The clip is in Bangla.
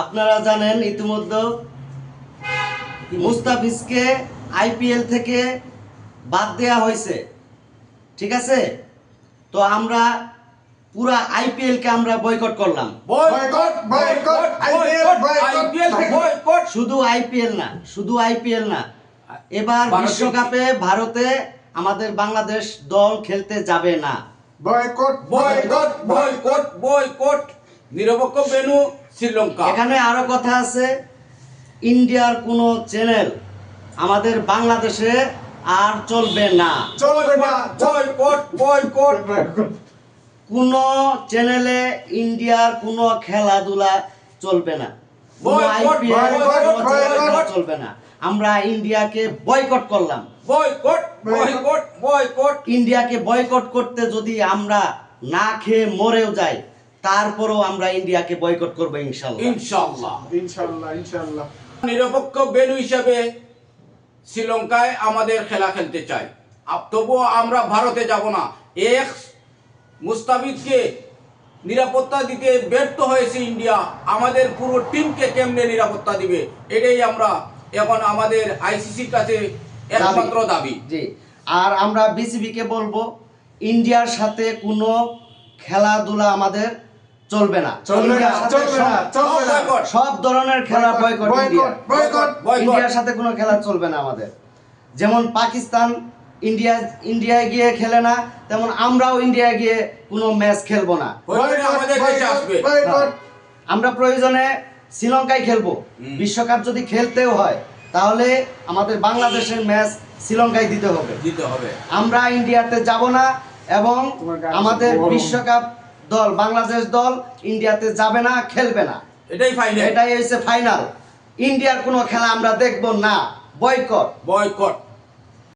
আপনারা জানেন ইতিমধ্যে মুস্তাফিজকে আইপিএল থেকে বাদ দেওয়া হয়েছে। ঠিক আছে? তো আমরা পুরা আইপিএল কে আমরা বয়কট করলাম। Boycott boycott IPL boycott boycott. শুধু আইপিএল না শুধু আইপিএল না। এবার বিশ্বকাপে ভারতে আমাদের বাংলাদেশ দল খেলতে যাবে না। Boycott boycott. Boycott boycott. নিরপেক্ষ বেনু শ্রীলঙ্কা। এখানে আরও কথা আছে ইন্ডিয়ার কোন চ্যানেল আমাদের বাংলাদেশে আর চলবে না। চলবে না বয়কট বয়কট কোনো চ্যানেলে ইন্ডিয়ার কোন খেলাধুলা চলবে না। চলবে না। আমরা ইন্ডিয়াকে বয়কট করলাম। বয়কট বয়কট বয়কট ইন্ডিয়াকে বয়কট করতে যদি আমরা না খেয়ে মরেও যাই তারপরেও আমরা ইন্ডিয়াকে বয়কট করব ইনশাল্লাহ। ইনশাল্লাহ। ইনশাল্লাহ ইনশাআল্লাহ নিরপেক্ষ বেনু হিসাবে শ্রীলঙ্কায় আমাদের খেলা খেলতে চাই। আপ- তবুও আমরা ভারতে যাব না। এক মুস্তাফিজকে নিরাপত্তা দিতে ব্যর্থ হয়েছে ইন্ডিয়া। আমাদের পুরো টিমকে কেমনে নিরাপত্তা দিবে? এটাই আমরা এখন আমাদের আইসিসির কাছে একমাত্র দাবি। জি। আর আমরা বিসিবিকে বলব ইন্ডিয়ার সাথে কোনো খেলাধুলা আমাদের চলবে না। চলবে না চলবে না সব- চলবে না। বয়কট। সব ধরনের খেলা বয়কট বয়কট ইন্ডিয়ার সাথে কোনো খেলা চলবে না আমাদের। যেমন পাকিস্তান ইন্ডিয়া ইন্ডিয়ায় গিয়ে খেলে না তেমন আমরাও ইন্ডিয়ায় গিয়ে কোনো ম্যাচ খেলব না। আমরা প্রয়োজনে শ্রীলঙ্কায় খেলব। বিশ্বকাপ যদি খেলতেও হয় তাহলে আমাদের বাংলাদেশের ম্যাচ শ্রীলঙ্কায় দিতে হবে। দিতে হবে। আমরা ইন্ডিয়াতে যাব না এবং আমাদের বিশ্বকাপ দল বাংলাদেশ দল ইন্ডিয়াতে যাবে না খেলবে না। এটাই ফাইনাল এটাই হয়েছে ফাইনাল ইন্ডিয়ার কোনো খেলা আমরা দেখব না। বয়কট। বয়কট।